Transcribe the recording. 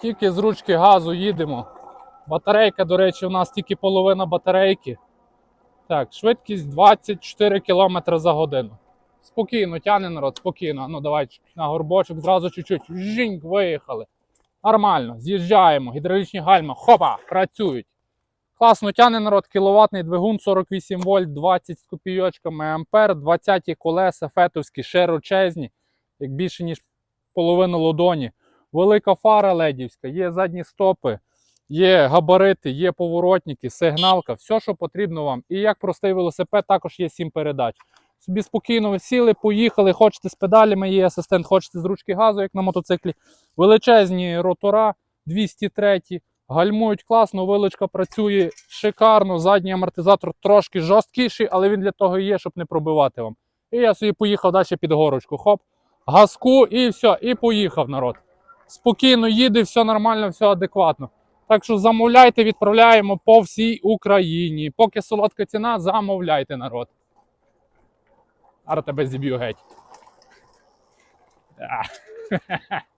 Тільки з ручки газу їдемо. Батарейка, до речі, у нас тільки половина батарейки. Так, швидкість 24 км за годину. Спокійно, тяне народ, спокійно. Ну, давай на горбочок, зразу чуть-чуть. Жінь, виїхали. Нормально, з'їжджаємо, гідравлічні гальма, хопа, працюють. Класно тяне народ, кіловатний двигун 48 вольт, 20 з копійочками ампер, 20 колеса фетовські, широчезні, як більше, ніж половину лодоні. Велика фара ледівська, є задні стопи, є габарити, є поворотники, сигналка, все, що потрібно вам. І як простий велосипед, також є 7 передач. Собі спокійно ви сіли, поїхали, хочете з педалями, є асистент, хочете з ручки газу, як на мотоциклі. Величезні ротора 203, гальмують класно, вилочка працює шикарно. Задній амортизатор трошки жорсткіший, але він для того і є, щоб не пробивати вам. І я собі поїхав далі під горочку. Хоп, газку і все, і поїхав народ. Спокійно їде, все нормально, все адекватно. Так що замовляйте, відправляємо по всій Україні. Поки солодка ціна, замовляйте народ. Ара тебе зіб'ю геть.